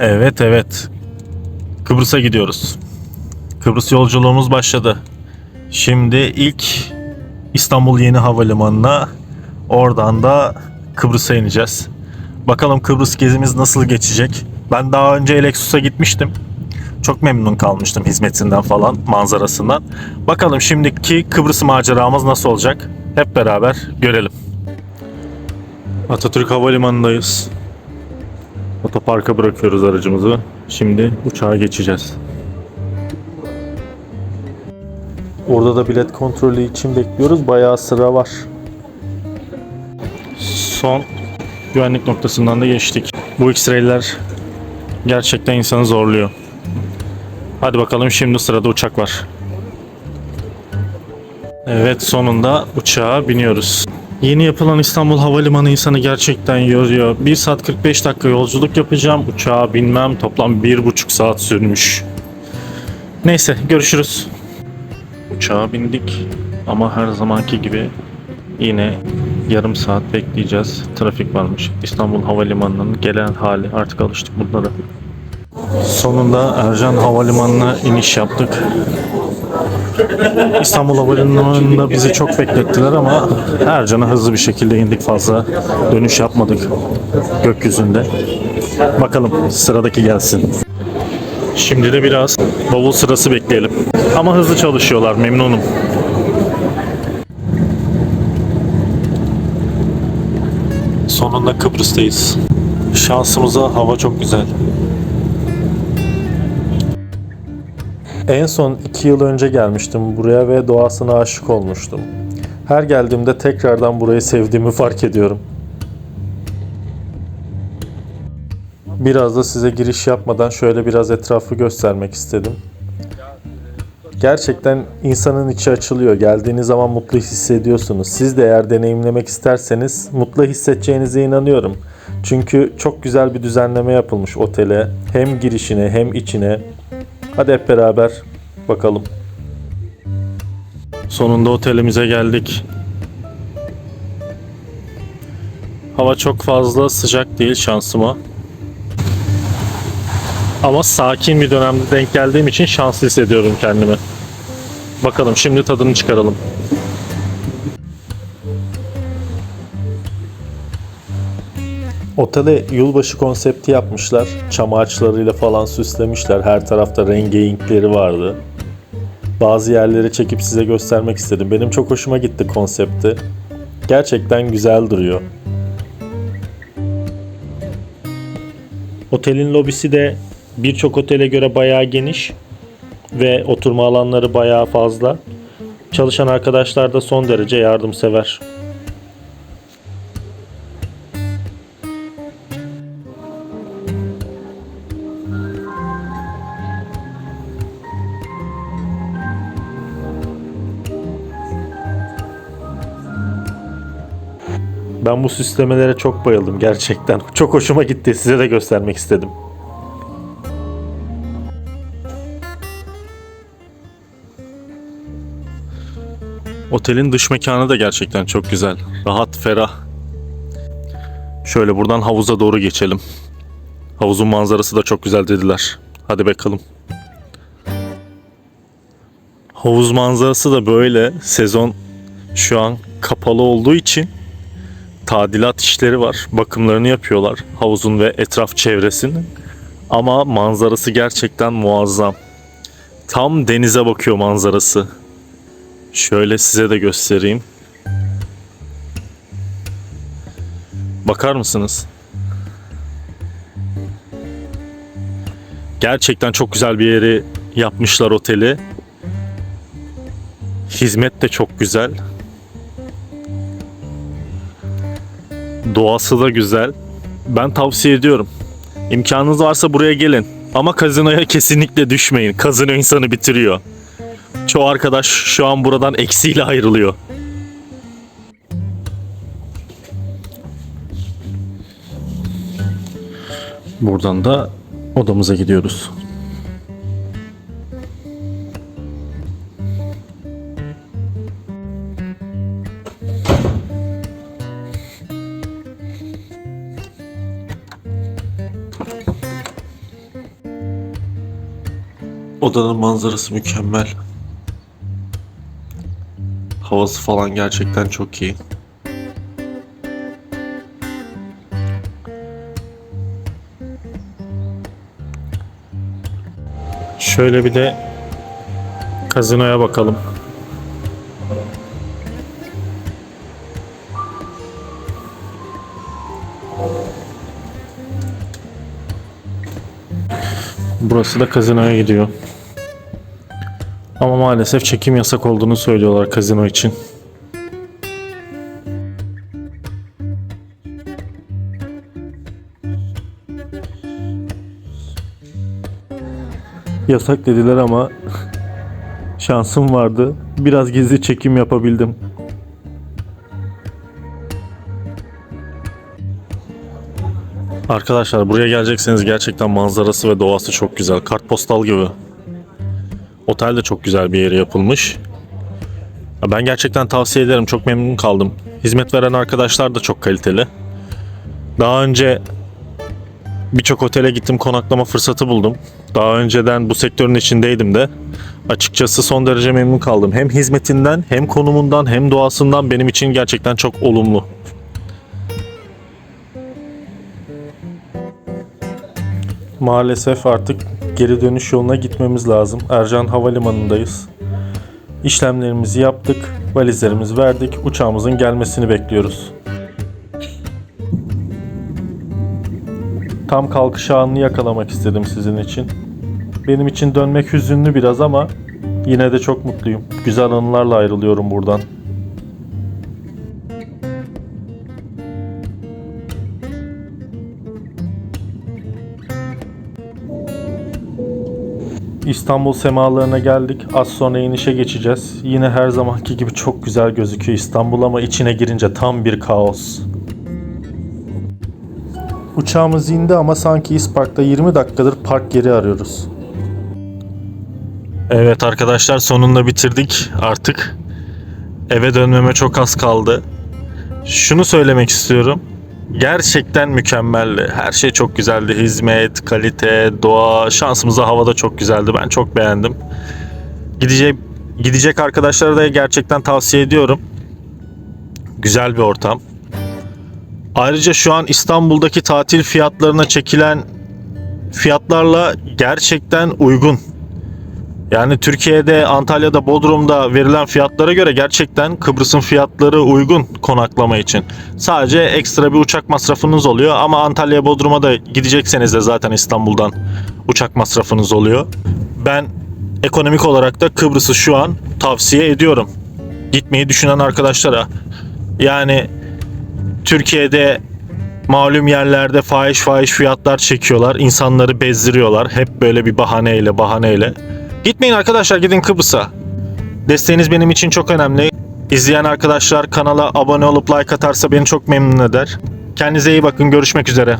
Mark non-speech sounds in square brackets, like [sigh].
Evet evet. Kıbrıs'a gidiyoruz. Kıbrıs yolculuğumuz başladı. Şimdi ilk İstanbul Yeni Havalimanı'na oradan da Kıbrıs'a ineceğiz. Bakalım Kıbrıs gezimiz nasıl geçecek? Ben daha önce Lexus'a gitmiştim. Çok memnun kalmıştım hizmetinden falan, manzarasından. Bakalım şimdiki Kıbrıs maceramız nasıl olacak? Hep beraber görelim. Atatürk Havalimanı'ndayız. Otoparka bırakıyoruz aracımızı. Şimdi uçağa geçeceğiz. Orada da bilet kontrolü için bekliyoruz. Bayağı sıra var. Son güvenlik noktasından da geçtik. Bu X-ray'ler gerçekten insanı zorluyor. Hadi bakalım şimdi sırada uçak var. Evet sonunda uçağa biniyoruz. Yeni yapılan İstanbul Havalimanı insanı gerçekten yoruyor. 1 saat 45 dakika yolculuk yapacağım. Uçağa binmem toplam 1,5 saat sürmüş. Neyse görüşürüz. Uçağa bindik ama her zamanki gibi yine yarım saat bekleyeceğiz. Trafik varmış. İstanbul Havalimanı'nın gelen hali artık alıştık bunlara. Sonunda Ercan Havalimanı'na iniş yaptık. İstanbul Havalimanı'nda bizi çok beklettiler ama Ercan'a hızlı bir şekilde indik fazla dönüş yapmadık gökyüzünde. Bakalım sıradaki gelsin. Şimdi de biraz bavul sırası bekleyelim. Ama hızlı çalışıyorlar memnunum. Sonunda Kıbrıs'tayız. Şansımıza hava çok güzel. En son iki yıl önce gelmiştim buraya ve doğasına aşık olmuştum. Her geldiğimde tekrardan burayı sevdiğimi fark ediyorum. Biraz da size giriş yapmadan şöyle biraz etrafı göstermek istedim. Gerçekten insanın içi açılıyor. Geldiğiniz zaman mutlu hissediyorsunuz. Siz de eğer deneyimlemek isterseniz mutlu hissedeceğinize inanıyorum. Çünkü çok güzel bir düzenleme yapılmış otele. Hem girişine hem içine. Hadi hep beraber bakalım. Sonunda otelimize geldik. Hava çok fazla sıcak değil şansıma. Ama sakin bir dönemde denk geldiğim için şanslı hissediyorum kendimi. Bakalım şimdi tadını çıkaralım. Otele yılbaşı konsepti yapmışlar. Çam ağaçlarıyla falan süslemişler. Her tarafta rengarenkleri vardı. Bazı yerleri çekip size göstermek istedim. Benim çok hoşuma gitti konsepti. Gerçekten güzel duruyor. Otelin lobisi de birçok otele göre bayağı geniş ve oturma alanları bayağı fazla. Çalışan arkadaşlar da son derece yardımsever. Ben bu süslemelere çok bayıldım gerçekten. Çok hoşuma gitti. Size de göstermek istedim. Otelin dış mekanı da gerçekten çok güzel. Rahat, ferah. Şöyle buradan havuza doğru geçelim. Havuzun manzarası da çok güzel dediler. Hadi bakalım. Havuz manzarası da böyle. Sezon şu an kapalı olduğu için tadilat işleri var. Bakımlarını yapıyorlar havuzun ve etraf çevresinin. Ama manzarası gerçekten muazzam. Tam denize bakıyor manzarası. Şöyle size de göstereyim. Bakar mısınız? Gerçekten çok güzel bir yeri yapmışlar oteli. Hizmet de çok güzel. Doğası da güzel. Ben tavsiye ediyorum. İmkanınız varsa buraya gelin. Ama kazinoya [laughs] kesinlikle düşmeyin. Kazino insanı bitiriyor. Çoğu arkadaş şu an buradan eksiyle ayrılıyor. Buradan da odamıza gidiyoruz. Odanın manzarası mükemmel. Havası falan gerçekten çok iyi. Şöyle bir de kazinoya bakalım. Burası da kazinoya gidiyor. Ama maalesef çekim yasak olduğunu söylüyorlar kazino için. Yasak dediler ama [laughs] şansım vardı. Biraz gizli çekim yapabildim. Arkadaşlar buraya gelecekseniz gerçekten manzarası ve doğası çok güzel. Kartpostal gibi. Otel de çok güzel bir yere yapılmış. Ya Ben gerçekten tavsiye ederim. Çok memnun kaldım. Hizmet veren arkadaşlar da çok kaliteli. Daha önce birçok otele gittim, konaklama fırsatı buldum. Daha önceden bu sektörün içindeydim de. Açıkçası son derece memnun kaldım. Hem hizmetinden, hem konumundan, hem doğasından benim için gerçekten çok olumlu. Maalesef artık geri dönüş yoluna gitmemiz lazım. Ercan Havalimanı'ndayız. İşlemlerimizi yaptık, valizlerimizi verdik, uçağımızın gelmesini bekliyoruz. Tam kalkış anını yakalamak istedim sizin için. Benim için dönmek hüzünlü biraz ama yine de çok mutluyum. Güzel anılarla ayrılıyorum buradan. İstanbul semalarına geldik. Az sonra inişe geçeceğiz. Yine her zamanki gibi çok güzel gözüküyor İstanbul ama içine girince tam bir kaos. Uçağımız indi ama sanki İspark'ta 20 dakikadır park yeri arıyoruz. Evet arkadaşlar sonunda bitirdik artık. Eve dönmeme çok az kaldı. Şunu söylemek istiyorum. Gerçekten mükemmeldi. Her şey çok güzeldi. Hizmet, kalite, doğa, şansımıza havada çok güzeldi. Ben çok beğendim. Gidecek gidecek arkadaşlara da gerçekten tavsiye ediyorum. Güzel bir ortam. Ayrıca şu an İstanbul'daki tatil fiyatlarına çekilen fiyatlarla gerçekten uygun. Yani Türkiye'de, Antalya'da, Bodrum'da verilen fiyatlara göre gerçekten Kıbrıs'ın fiyatları uygun konaklama için. Sadece ekstra bir uçak masrafınız oluyor ama Antalya, Bodrum'a da gidecekseniz de zaten İstanbul'dan uçak masrafınız oluyor. Ben ekonomik olarak da Kıbrıs'ı şu an tavsiye ediyorum. Gitmeyi düşünen arkadaşlara. Yani Türkiye'de malum yerlerde fahiş fahiş fiyatlar çekiyorlar. İnsanları bezdiriyorlar. Hep böyle bir bahaneyle bahaneyle. Gitmeyin arkadaşlar gidin Kıbrıs'a. Desteğiniz benim için çok önemli. İzleyen arkadaşlar kanala abone olup like atarsa beni çok memnun eder. Kendinize iyi bakın. Görüşmek üzere.